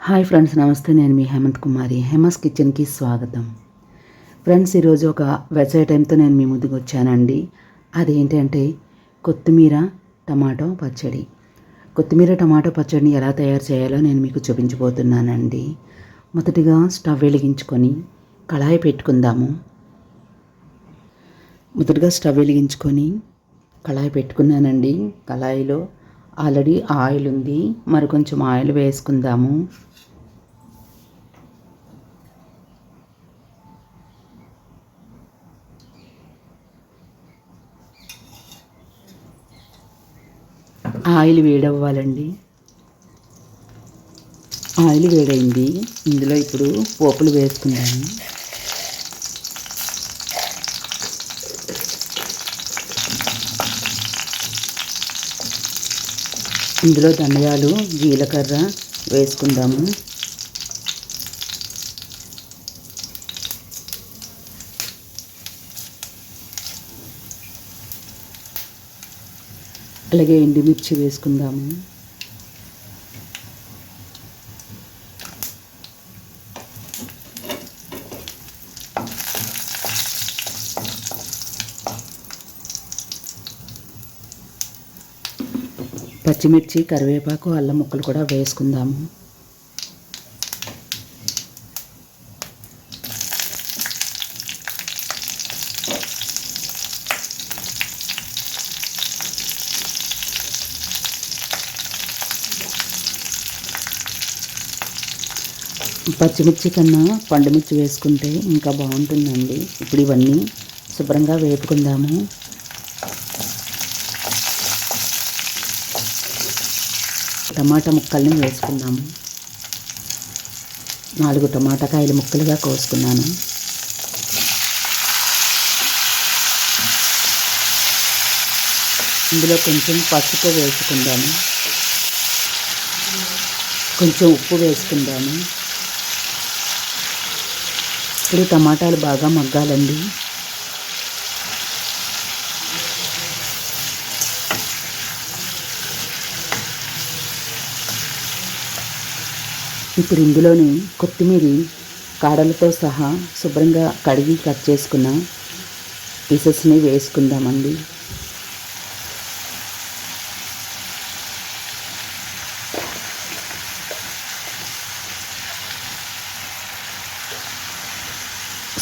Hi friends నమస్తే. నేను మీ హేమంత్ కుమారి. హేమస్ కిచెన్కి స్వాగతం. ఫ్రెండ్స్ ఈరోజు ఒక వెబ్సైట్ టైంతో నేను మీ ముందుకు వచ్చానండి. అదేంటంటే కొత్తిమీర టమాటో పచ్చడి. కొత్తిమీర టమాటో పచ్చడిని ఎలా తయారు చేయాలో నేను మీకు చూపించబోతున్నానండి. మొదటిగా స్టవ్ వెలిగించుకొని కళాయి పెట్టుకుందాము. మొదటగా స్టవ్ వెలిగించుకొని కళాయి పెట్టుకున్నానండి. కళాయిలో ఆల్రెడీ ఆయిల్ ఉంది. మరి కొంచెం ఆయిల్ వేసుకుందాము. ఆయిల్ వేడవ్వాలండి. ఆయిల్ వేడైంది. ఇందులో ఇప్పుడు పోపులు వేసుకుందాము. ఇందులో ధనియాలు జీలకర్ర వేసుకుందాము. అలాగే ఎండుమిర్చి వేసుకుందాము. పచ్చిమిర్చి కరివేపాకు అల్లం ముక్కలు కూడా వేసుకుందాము. పచ్చిమిర్చి కన్నా పండుమిర్చి వేసుకుంటే ఇంకా బాగుంటుందండి. ఇప్పుడు ఇవన్నీ శుభ్రంగా వేపుకుందాము. టమాటా ముక్కల్ని వేసుకుందాము. నాలుగు టమాటా కాయలు ముక్కలుగా కోసుకున్నాను. ఇందులో కొంచెం పసుపు వేసుకుందాము. కొంచెం ఉప్పు వేసుకుందాము. ఇప్పుడు టమాటాలు బాగా మగ్గాలండి. ఇప్పుడు ఇందులోని కొత్తిమీర కాడలతో సహా శుభ్రంగా కడిగి కట్ చేసుకున్న పీసెస్ని వేసుకుందామండి.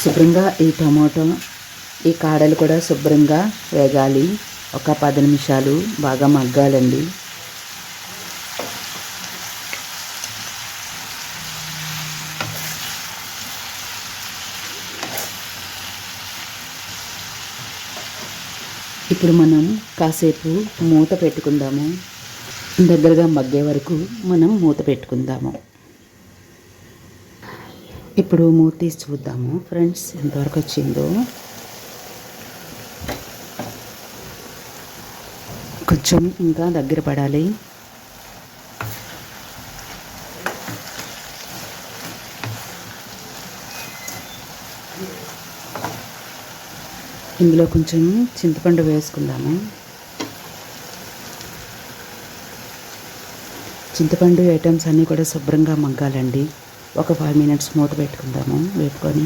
శుభ్రంగా ఈ టమాటో ఈ కాడలు కూడా శుభ్రంగా వేగాలి. ఒక పది నిమిషాలు బాగా మగ్గాలండి. ఇప్పుడు మనం కాసేపు మూత పెట్టుకుందాము. దగ్గరగా మగ్గే వరకు మనం మూత పెట్టుకుందాము. ఇప్పుడు మూత తీసి చూద్దాము. ఫ్రెండ్స్ ఎంతవరకు వచ్చిందో. కొంచెం ఇంకా దగ్గర పడాలి. ఇందులో కొంచెం చింతపండు వేసుకుందాము. చింతపండు ఐటమ్స్ అన్నీ కూడా శుభ్రంగా మగ్గాలండి. ఒక ఫైవ్ మినిట్స్ మూత పెట్టుకుందాము వేపుకొని.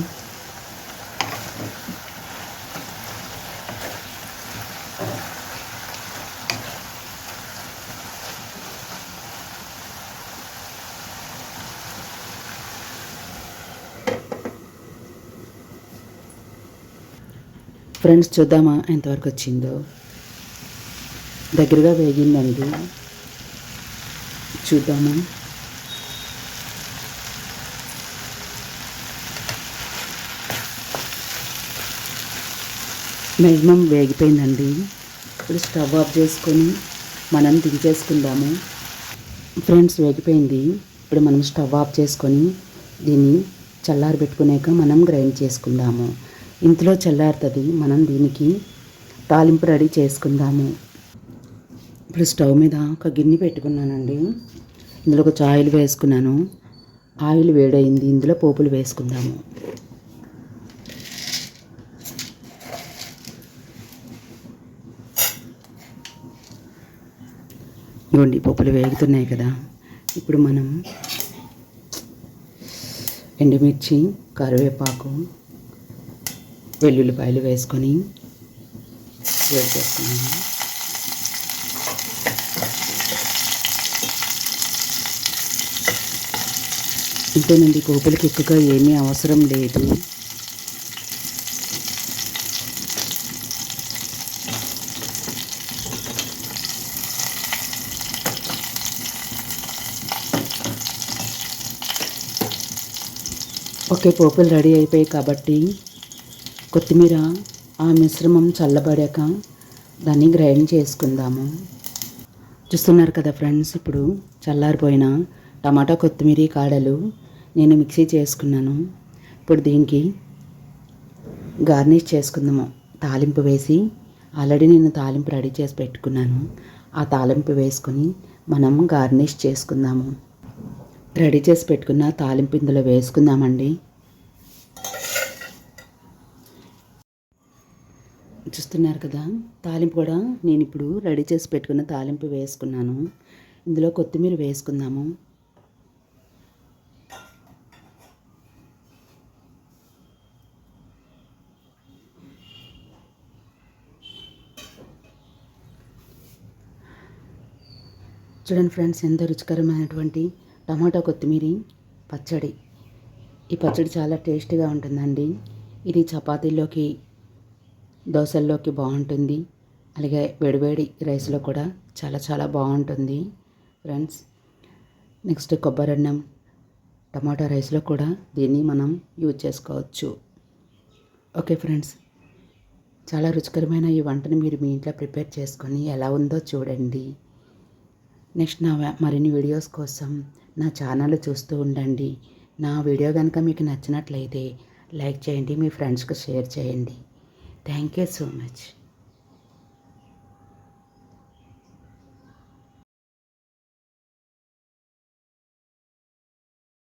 ఫ్రెండ్స్ చూద్దామా ఎంతవరకు వచ్చిందో? దగ్గరగా వేగిందండి. చూద్దామా? మినిమం వేగిపోయిందండి. ఇప్పుడు స్టవ్ ఆఫ్ చేసుకొని మనం దించేసుకుందాము. ఫ్రెండ్స్ వేగిపోయింది. ఇప్పుడు మనం స్టవ్ ఆఫ్ చేసుకొని దీన్ని చల్లారి పెట్టుకునేక మనం గ్రైండ్ చేసుకుందాము. ఇంతలో చల్లారుతుంది మనం దీనికి తాలింపు రెడీ చేసుకుందాము. ఇప్పుడు స్టవ్ మీద ఒక గిన్నె పెట్టుకున్నానండి. ఇందులో ఒక ఆయిల్ వేసుకున్నాను. ఆయిల్ వేడైంది ఇందులో పోపులు వేసుకుందాము. గొండి పప్పులు వేగుతున్నాయి కదా. ఇప్పుడు మనం ఎండుమిర్చి కరివేపాకు వెల్లుల్లిపాయలు వేసుకొని వేడి చేసుకున్నాము ఇంతేనండి పోపులకి ఎక్కువగా ఏమీ అవసరం లేదు. ఓకే పోపులు రెడీ అయిపోయాయి కాబట్టి కొత్తిమీర ఆ మిశ్రమం చల్లబడాక దాన్ని గ్రైండ్ చేసుకుందాము. చూస్తున్నారు కదా ఫ్రెండ్స్ ఇప్పుడు చల్లారిపోయిన టమాటా కొత్తిమీర కాడలు నేను మిక్సీ చేసుకున్నాను. ఇప్పుడు దీనికి గార్నిష్ చేసుకుందాము. తాలింపు వేసి ఆల్రెడీ నేను తాలింపు రెడీ చేసి పెట్టుకున్నాను. ఆ తాలింపు వేసుకొని మనం గార్నిష్ చేసుకుందాము. రెడీ చేసి పెట్టుకున్న తాలింపు ఇందులో వేసుకుందామండి. చూస్తున్నారు కదా తాలింపు కూడా నేను ఇప్పుడు రెడీ చేసి పెట్టుకున్న తాలింపు వేసుకున్నాను. ఇందులో కొత్తిమీర వేసుకుందాము. చూడండి ఫ్రెండ్స్ ఎంత రుచికరమైనటువంటి టమాటా కొత్తిమీర పచ్చడి. ఈ పచ్చడి చాలా టేస్టీగా ఉంటుందండి. ఇది చపాతీలోకి దోశల్లోకి బాగుంటుంది. అలాగే వేడివేడి రైస్లో కూడా చాలా చాలా బాగుంటుంది. ఫ్రెండ్స్ నెక్స్ట్ కొబ్బరి అన్నం. టమాటా రైస్లో కూడా దీన్ని మనం యూజ్ చేసుకోవచ్చు. ఓకే ఫ్రెండ్స్ చాలా రుచికరమైన ఈ వంటను మీరు మీ ఇంట్లో ప్రిపేర్ చేసుకొని ఎలా ఉందో చూడండి. నెక్స్ట్ నా మరిన్ని వీడియోస్ కోసం నా ఛానల్ చూస్తూ ఉండండి. నా వీడియో కనుక మీకు నచ్చినట్లయితే లైక్ చేయండి మీ ఫ్రెండ్స్కి షేర్ చేయండి. Thank you so much.